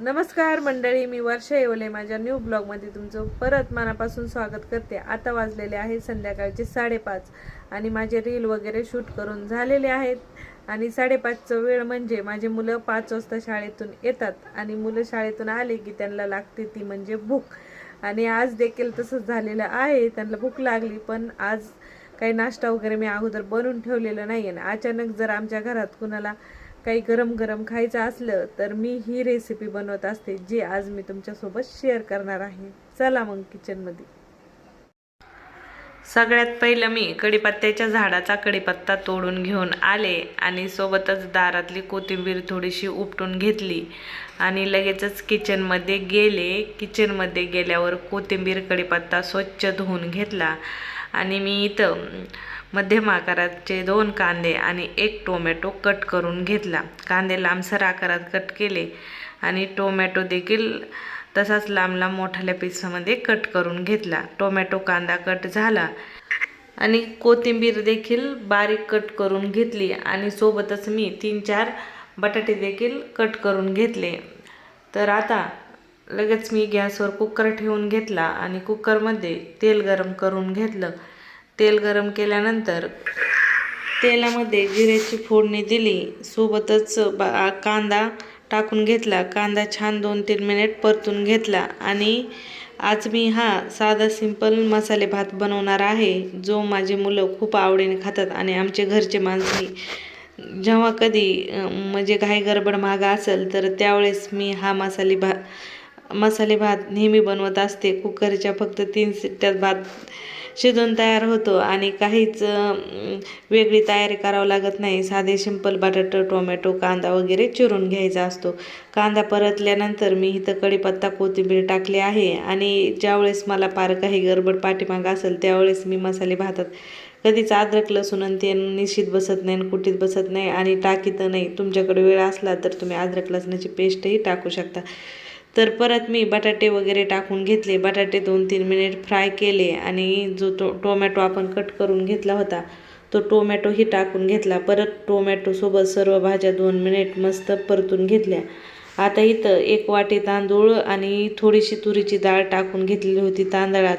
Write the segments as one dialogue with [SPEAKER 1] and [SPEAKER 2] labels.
[SPEAKER 1] नमस्कार मंडळी मी वर्षा येवले. माझ्या न्यू ब्लॉगमध्ये तुमचं परत मनापासून स्वागत करते. आता वाजलेले आहे संध्याकाळचे साडेपाच आणि माझे रील वगैरे शूट करून झालेले आहेत. आणि साडेपाचचं वेळ म्हणजे माझे मुलं पाच वाजता शाळेतून येतात आणि मुलं शाळेतून आले की त्यांना लागते ती म्हणजे भूक. आणि आज देखील तसंच झालेलं आहे. त्यांना भूक लागली पण आज काही नाश्ता वगैरे मी अगोदर बनवून ठेवलेलं नाही आहे अचानक जर आमच्या घरात कुणाला काही गरम गरम खायचं असलं तर मी ही रेसिपी बनवत असते जी आज मी तुमच्यासोबत शेअर करणार आहे. चला मग किचनमध्ये सगळ्यात पहिलं मी कढीपत्त्याच्या झाडाचा कढीपत्ता तोडून घेऊन आले आणि सोबतच दारातली कोथिंबीर थोडीशी उपटून घेतली आणि लगेचच किचनमध्ये गेले. किचनमध्ये गेल्यावर कोथिंबीर कढीपत्ता स्वच्छ धुवून घेतला. आणि मी इथं मध्यम आकाराचे दोन कांदे आणि एक टोमॅटो कट करून घेतला. कांदे लांबसर आकारात कट केले आणि टोमॅटो देखील तसाच लांब लांब मोठ्याल्या पिसामध्ये कट करून घेतला. टोमॅटो कांदा कट झाला आणि कोथिंबीर देखील बारीक कट करून घेतली आणि सोबतच मी तीन चार बटाटे देखील कट करून घेतले. तर आता लगेच मी गॅसवर कुकर ठेवून घेतला आणि कुकरमध्ये तेल गरम करून घेतलं. तेल गरम केल्यानंतर तेलामध्ये जिऱ्याची फोडणी दिली. सोबतच बा कांदा टाकून घेतला. कांदा छान दोन तीन मिनिट परतून घेतला. आणि आज मी हा साधा सिंपल मसाले भात बनवणार आहे जो माझे मुलं खूप आवडीने खातात आणि आमचे घरचे माणसंही जेव्हा कधी म्हणजे घाई गडबड मागा असेल तर त्यावेळेस मी हा मसाले भात मसाले भात नेहमी बनवत असते. कुकरच्या फक्त तीन सिट्ट्यात भात शिजून तयार होतो आणि काहीच वेगळी तयारी करावं लागत नाही. साधे सिंपल बटाटो टोमॅटो कांदा वगैरे चिरून घ्यायचा असतो. कांदा परतल्यानंतर मी इथं कढीपत्ता कोथिंबीर टाकली आहे आणि ज्यावेळेस मला फार काही गडबड पाठीमागं असेल त्यावेळेस मी मसाले भातात कधीच अद्रक लसूण आणि ते निश्चित बसत नाही आणि कुटीत बसत नाही आणि टाकीत नाही. तुमच्याकडे वेळ असला तर तुम्ही अद्रक लसणाची पेस्टही टाकू शकता. तर परत मी बटाटे वगैरे टाकून घेतले. बटाटे दोन तीन मिनिट फ्राय केले आणि जो तो टोमॅटो आपण कट करून घेतला होता तो टोमॅटोही टाकून घेतला. परत टोमॅटोसोबत सर्व भाज्या दोन मिनिट मस्त परतून घेतल्या. आता इथं एक वाटी तांदूळ आणि थोडीशी तुरीची डाळ टाकून घेतलेली होती तांदळात.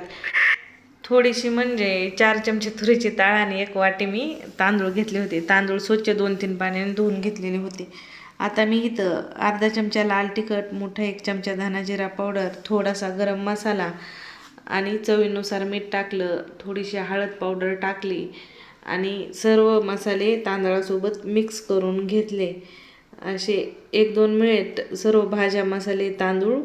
[SPEAKER 1] थोडीशी म्हणजे चार चमचे तुरीची डाळ आणि एक वाटी मी तांदूळ घेतले होते. तांदूळ स्वच्छ दोन तीन पाण्याने धुवून घेतलेले होते. आता मी इथं अर्धा चमचा लाल तिखट मोठा एक चमचा धना जिरा पावडर थोडासा गरम मसाला आणि चवीनुसार मीठ टाकलं थोडीशी हळद पावडर टाकली आणि सर्व मसाले तांदळासोबत मिक्स करून घेतले. असे एक दोन मिनिट सर्व भाज्या मसाले तांदूळ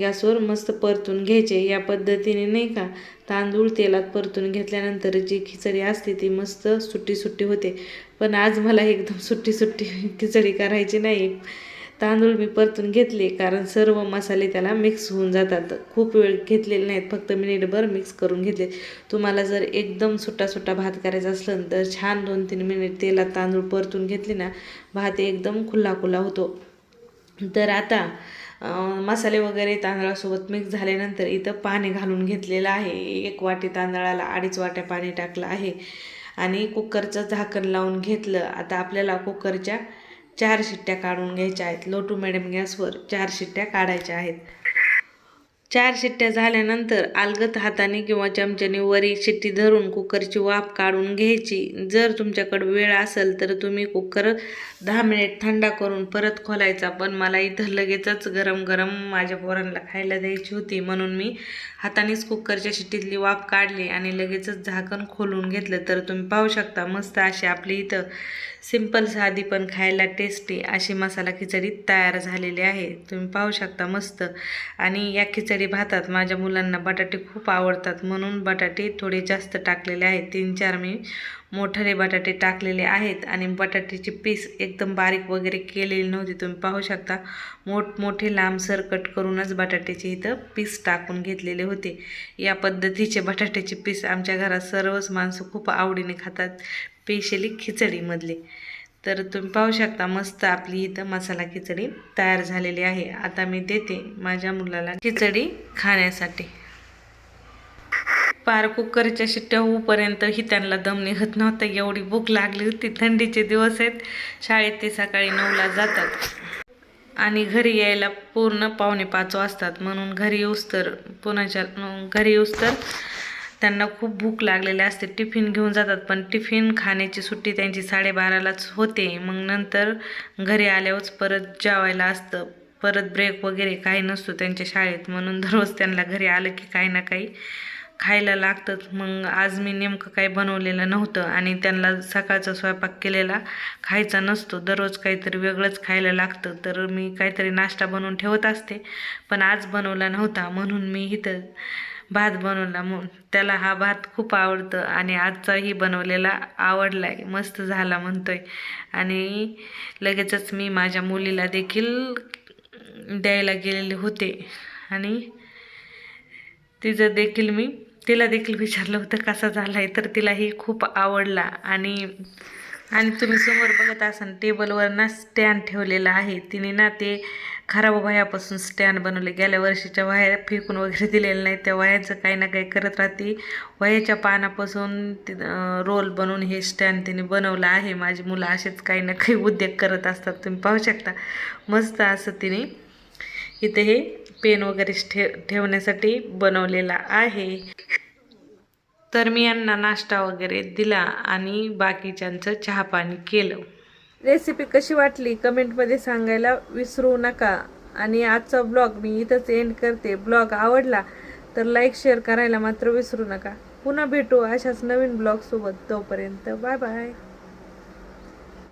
[SPEAKER 1] गॅसवर मस्त परतून घ्यायचे. या पद्धतीने नाही का तांदूळ तेलात परतून घेतल्यानंतर जी खिचडी असते ती मस्त सुट्टी सुट्टी होते. पण आज मला एकदम सुट्टी सुट्टी खिचडी करायची नाही. तांदूळ मी परतून घेतले कारण सर्व मसाले त्याला मिक्स होऊन जातात. खूप वेळ घेतलेले नाहीत फक्त मिनिटभर मिक्स करून घेतले. तुम्हाला जर एकदम सुट्टा सुट्टा भात करायचा असलं तर छान दोन तीन मिनिट तेलात तांदूळ परतून घेतले ना भात एकदम खुल्ला खुल्ला होतो. तर आता मसाले वगैरे तांदळासोबत मिक्स झाल्यानंतर इथं पाणी घालून घेतलेलं आहे. एक वाटी तांदळाला अडीच वाट्या पाणी टाकलं आहे. आणि कुकरचं झाकण लावून घेतलं. आता आपल्याला कुकरच्या चार शिट्ट्या काढून घ्यायच्या आहेत. लो टू गॅसवर चार शिट्ट्या काढायच्या आहेत. चार शिट्ट्या झाल्यानंतर अलगत हाताने किंवा चमच्याने वरी शिट्टी धरून कुकरची वाफ काढून घ्यायची. जर तुमच्याकडे वेळ असेल तर तुम्ही कुकर दहा मिनिट थंडा करून परत खोलायचा. पण मला इथं लगेचच गरम गरम माझ्या पोरांना खायला द्यायची होती. म्हणून मी हातानेच कुकरच्या शिट्टीतली वाफ काढली आणि लगेचच झाकण खोलून घेतलं. तर तुम्ही पाहू शकता मस्त अशी आपली इथं सिंपल साधी पण खायला टेस्टी अशी मसाला खिचडी तयार झालेली आहे. तुम्ही पाहू शकता मस्त. आणि या खिचडी भातात माझ्या मुलांना बटाटे खूप आवडतात. म्हणून बटाटे थोडे जास्त टाकलेले आहेत. तीन चार मी मोठाले बटाटे टाकलेले आहेत. आणि बटाट्याची पीस एकदम बारीक वगैरे केलेली नव्हती. तुम्ही पाहू शकता मोठमोठे लांबसर कट करूनच बटाट्याचे इथं पीस टाकून घेतलेले होते. या पद्धतीचे बटाट्याचे पीस आमच्या घरात सर्वच माणसं खूप आवडीने खातात. स्पेशली खिचडीमधले. तर तुम्ही पाहू शकता मस्त आपली इथं मसाला खिचडी तयार झालेली आहे. आता मी देते माझ्या मुलाला खिचडी खाण्यासाठी. पार कुकरच्या शिट्ट्या होऊपर्यंतही त्यांना दम निघत नव्हता. एवढी भूक लागली होती. थंडीचे दिवस आहेत. शाळेत ते सकाळी नऊला जातात. आणि घरी यायला पूर्ण पावणे पाच वाजतात. म्हणून घरी येऊस तर पुण्याच्या घरी येऊस तर त्यांना खूप भूक लागलेली असते. टिफिन घेऊन जातात पण टिफिन खाण्याची सुट्टी त्यांची साडेबारालाच होते. मग नंतर घरी आल्यावरच परत जेवायला असतं. परत ब्रेक वगैरे काही नसतो त्यांच्या शाळेत. म्हणून दररोज त्यांना घरी आलं की काही ना काही खायला लागतंच. मग आज मी नेमकं काही बनवलेलं नव्हतं आणि त्यांना सकाळचा स्वयंपाक केलेला खायचा नसतो. दररोज काहीतरी वेगळंच खायला लागतं. तर मी काहीतरी नाश्ता बनवून ठेवत असते. पण आज बनवला नव्हता. म्हणून मी इथं भात बनवला. मग त्याला हा भात खूप आवडतं आणि आजचाही बनवलेला आवडला आहे मस्त झाला म्हणतोय. आणि लगेचच मी माझ्या मुलीला देखील द्यायला गेलेले होते. आणि तिचं देखील मी तिला देखील विचारलं होतं कसा झाला आहे तर तिलाही खूप आवडला. आणि आणि तुम्ही समोर बघत असाल टेबलवर ना स्टँड ठेवलेला आहे. तिने ना ते खराब वह्यापासून स्टँड बनवले. गेल्या वर्षीच्या वह्या फेकून वगैरे दिलेल्या नाही त्या वह्यांचं काही ना काही करत राहते. वह्याच्या पानापासून रोल बनवून हे स्टँड तिने बनवलं आहे. माझी मुलं असेच काही ना काही उद्योग करत असतात. तुम्ही पाहू शकता. मस्त असं तिने इथे हे पेन वगैरे ठे ठेवण्यासाठी बनवलेला आहे. तर मी यांना नाश्ता वगैरे दिला आणि बाकीच्यांचं चहापाणी केलं. रेसिपी कशी वाटली? कमेंटमध्ये सांगायला विसरू नका. आणि आजचा ब्लॉग मी इथंच एंड करते. ब्लॉग आवडला तर लाईक शेअर करायला मात्र विसरू नका. पुन्हा भेटू अशाच नवीन ब्लॉगसोबत तोपर्यंत बाय बाय